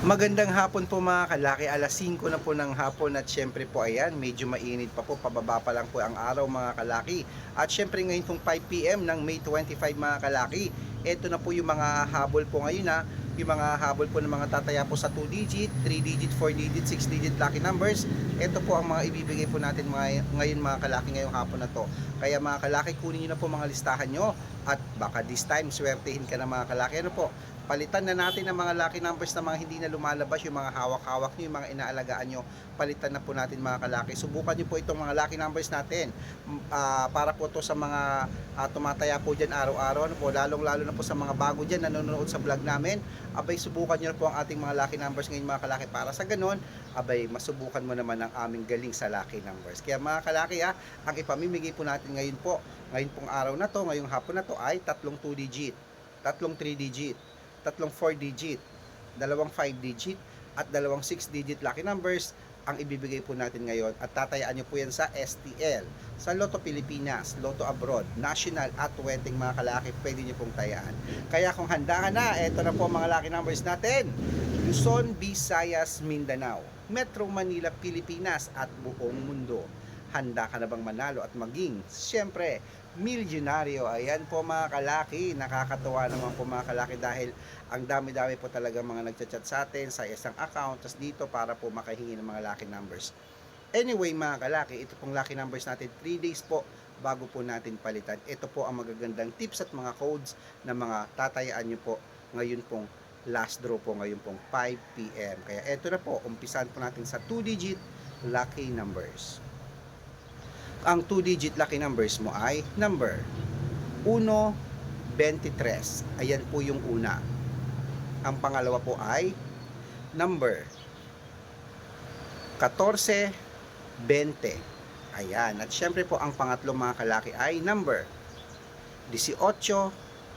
Magandang hapon po mga kalaki, alas 5 na po ng hapon at syempre po ayan, medyo mainit pa po, pababa pa lang po ang araw mga kalaki. At syempre ngayon pong 5pm ng May 25 mga kalaki, ito na po yung mga habol po ngayon ha, yung mga habol po ng mga tataya po sa 2 digit, 3 digit, 4 digit, 6 digit lucky numbers. Ito po ang mga ibibigay po natin mga, ngayon mga kalaki ngayong hapon na to. Kaya mga kalaki, kunin nyo na po mga listahan nyo at baka this time swertehin ka na mga kalaki. Ano po, palitan na natin ang mga lucky numbers na mga hindi na lumalabas, yung mga hawak-hawak nyo, yung mga inaalagaan nyo, palitan na po natin mga kalaki. Subukan nyo po itong mga lucky numbers natin. Ah, para po to sa mga ah, tumataya po dyan araw-araw, ano po, lalong-lalo na po sa mga bago dyan, nanonood sa vlog namin, abay subukan nyo po ang ating mga lucky numbers ngayon mga kalaki. Para sa ganun, abay masubukan mo naman ang aming galing sa lucky numbers. Kaya mga kalaki ha, ang ipamimigay po natin ngayon po, ngayon pong araw na to, ngayong hapon na to ay tatlong 2 digit, tatlong 3 digit, tatlong 4 digit, dalawang 5 digit, at dalawang 6 digit lucky numbers ang ibibigay po natin ngayon at tatayaan nyo po yan sa STL, sa Lotto Pilipinas, Lotto Abroad, National at Wedding mga kalaki, pwede nyo pong tayaan. Kaya kung handa ka na, eto na po mga lucky numbers natin. Luzon, Visayas, Mindanao, Metro Manila, Pilipinas at buong mundo. Handa ka na bang manalo at maging, siyempre, milyonaryo? Ayan po mga kalaki, nakakatuwa naman po mga kalaki dahil ang dami-dami po talaga mga nagchat-chat sa atin sa isang account, tas dito para po makahingi ng mga lucky numbers. Anyway mga kalaki, ito pong lucky numbers natin, 3 days po bago po natin palitan. Ito po ang magagandang tips at mga codes na mga tatayaan nyo po ngayon pong last draw po ngayon pong 5 p.m. Kaya ito na po, umpisan po natin sa 2 digit lucky numbers. Ang 2 digit lucky numbers mo ay number 123. Ayan po yung una. Ang pangalawa po ay number 14 20. Ayan. At syempre po ang pangatlo mga kalaki ay number 18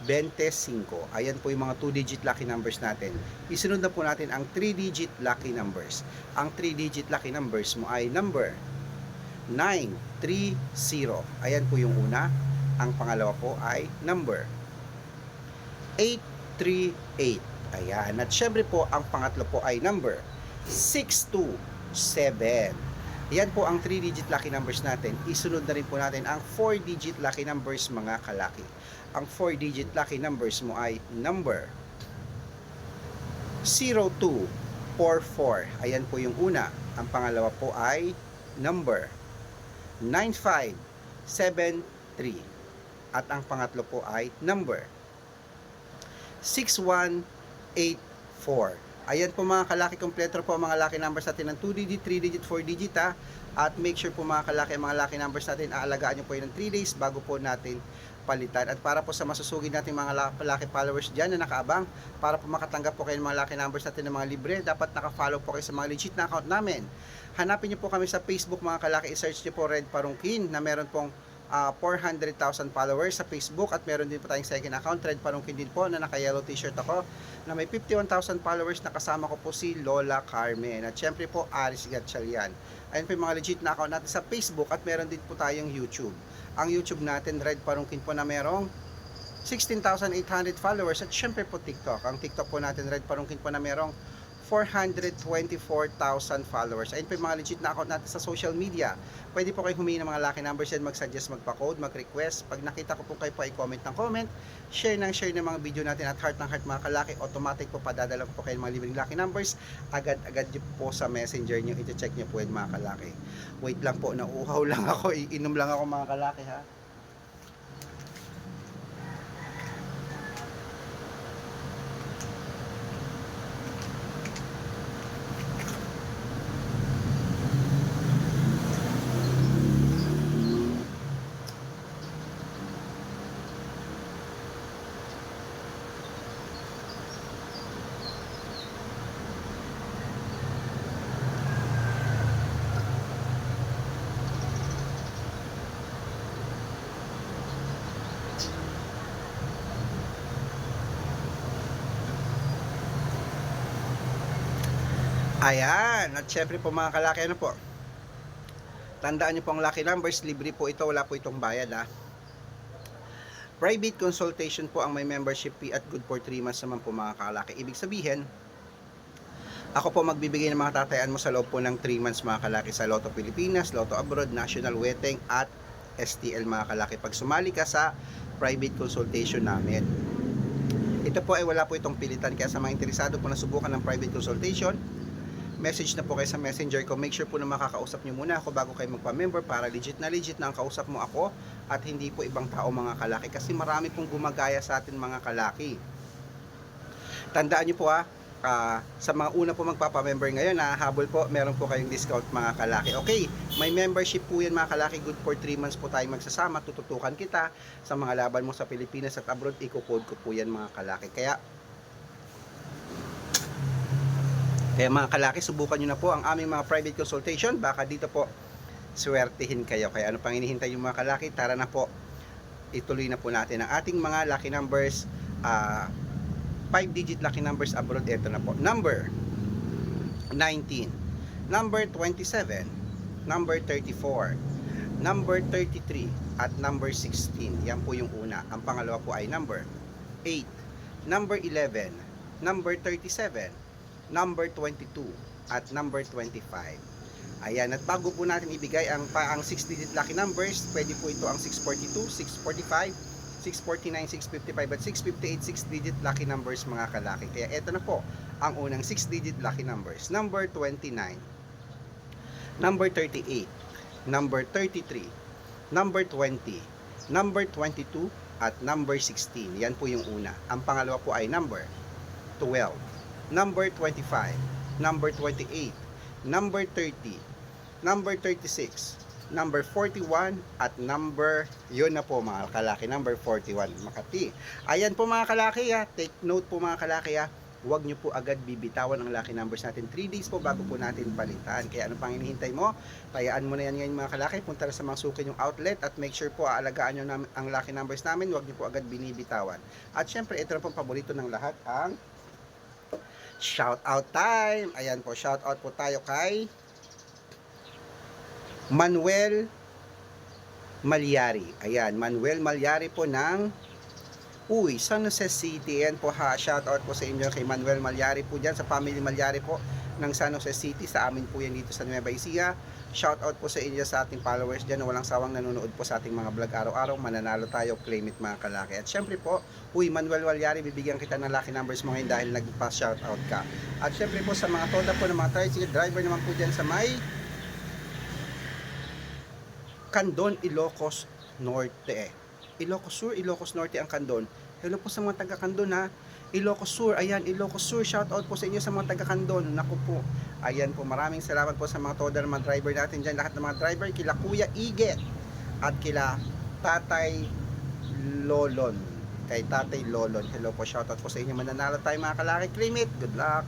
25. Ayan po yung mga 2-digit lucky numbers natin. Isunod na po natin ang 3-digit lucky numbers. Ang 3-digit lucky numbers mo ay number 930. Ayan po yung una. Ang pangalawa po ay number 838. Ayan. At syempre po, ang pangatlo po ay number 627. Yan po ang 3-digit lucky numbers natin. Isunod na rin po natin ang 4-digit lucky numbers mga kalaki. Ang 4-digit lucky numbers mo ay number 0244. Ayan po yung una. Ang pangalawa po ay number 9573. At ang pangatlo po ay number 6184. Ayan po mga kalaki, kompleto po ang mga lucky numbers natin ng 2 digit, 3 digit, 4 digit ha. At make sure po mga kalaki, mga lucky numbers natin, aalagaan nyo po yun ng 3 days bago po natin palitan. At para po sa masusugid natin mga lucky followers dyan na nakaabang, para po makatanggap po kayo ng mga lucky numbers natin ng mga libre, dapat nakafollow po kayo sa mga legit na account namin. Hanapin nyo po kami sa Facebook mga kalaki, i-search nyo po Red Parungkin na meron pong ah, 400,000 followers sa Facebook at meron din po tayong second account, Red Parungkin din po na naka-yellow t-shirt ako na may 51,000 followers na kasama ko po si Lola Carmen at syempre po Aris Gatchalian. Ayun po yung mga legit na account natin sa Facebook at meron din po tayong YouTube. Ang YouTube natin, Red Parungkin po na merong 16,800 followers at syempre po TikTok. Ang TikTok po natin, Red Parungkin po na merong 424,000 followers. Ayun po yung mga legit na account natin sa social media. Pwede po kayo humingi ng mga lucky numbers yan, mag-suggest, magpa-code, mag-request. Pag nakita ko po kayo po ay comment ng comment, share ng share ng mga video natin at heart ng heart mga kalaki, automatic po padadala po kayo ng mga libreng lucky numbers. Agad-agad po sa messenger nyo, iti-check nyo po yan mga kalaki. Wait lang po, nauuhaw lang ako, iinom lang ako mga kalaki ha. Ayan, at syempre po mga kalaki, ano po, tandaan nyo po ang lucky numbers, libre po ito, wala po itong bayad ha. Private consultation po ang may membership fee at good for 3 months naman po mga kalaki. Ibig sabihin, Ako po magbibigay ng mga tatayan mo sa loob po ng 3 months mga kalaki sa Lotto Pilipinas, Lotto Abroad, National Weteng at STL mga kalaki. Pag sumali ka sa private consultation namin. Ito po ay wala po itong pilitan kaya sa mga interesado po na subukan ng private consultation, message na po kayo sa messenger ko. Make sure po na makakausap nyo muna ako bago kayo magpa-member para legit na legit na ang kausap mo ako at hindi po ibang tao mga kalaki kasi marami pong gumagaya sa atin mga kalaki. Tandaan nyo po ha, ah, sa mga una po magpapa-member ngayon, nahahabol po, meron po kayong discount mga kalaki. Okay, may membership po yan mga kalaki, good for 3 months po tayo magsasama, tututukan kita sa mga laban mo sa Pilipinas at abroad, i-code ko po yan mga kalaki. Kaya, kaya mga kalaki, subukan nyo na po ang aming mga private consultation, baka dito po, swertihin kayo. Kaya ano pang hinihintay yung mga kalaki, tara na po, ituloy na po natin ang ating mga lucky numbers, ah, 5 digit lucky numbers abroad. Ito na po. Number 19 number 27 number 34 number 33 at number 16 yan po yung una. Ang pangalawa po ay number 8 number 11 number 37 number 22 at number 25 ayan at bago po natin ibigay ang pa ang 6 digit lucky numbers pwede po ito ang 642 645 649, 655 at 658 6 digit lucky numbers mga kalaki. Kaya eto na po ang unang 6 digit lucky numbers. Number 29, number 38, number 33, number 20, number 22 at number 16. Yan po yung una. Ang pangalawa po ay number 12, number 25, number 28, number 30, number 36, number 41 at number yun na po mga kalaki number 41 Makati ayan po mga kalaki ha take note po mga kalaki ha huwag nyo po agad bibitawan ang lucky numbers natin. 3 days po bago po natin palitan. Kaya ano pang hinihintay mo? Tayaan mo na yan ngayon mga kalaki. Punta na sa mga suki yung outlet at make sure po aalagaan nyo ang lucky numbers namin. Huwag nyo po agad binibitawan. At syempre ito na po paborito ng lahat ang shout out time ayan po shout out po tayo kay Manuel Malyari. Ayan, Manuel Malyari po ng Uy, San Jose City. Ayan po ha, shout out po sa inyo kay Manuel Malyari po dyan, sa family Malyari po ng San Jose City. Sa amin po yan dito sa Nueva Ecija. Shout out po sa inyo sa ating followers dyan na walang sawang nanonood po sa ating mga vlog araw-araw. Mananalo tayo, claim it mga kalaki. At syempre po, Uy, Manuel Malyari, bibigyan kita ng lucky numbers mo ngayon dahil nagpa shout out ka. At syempre po sa mga toda po ng mga tricycle driver naman po dyan sa may Candon, Ilocos Norte. Ilocos Sur, Ilocos Norte ang Candon. Hello po sa mga taga Candon ha. Ilocos Sur, ayan, Ilocos Sur, shout out po sa inyo sa mga taga Candon. Naku po. Ayan po, maraming salamat po sa mga ng mga driver natin dyan. Lahat ng mga driver, kila Kuya Iget at kila Tatay Lolon. Kay Tatay Lolon. Hello po, shout out po sa inyo. Mananalo tayo mga kalaki. Claim it. Good luck.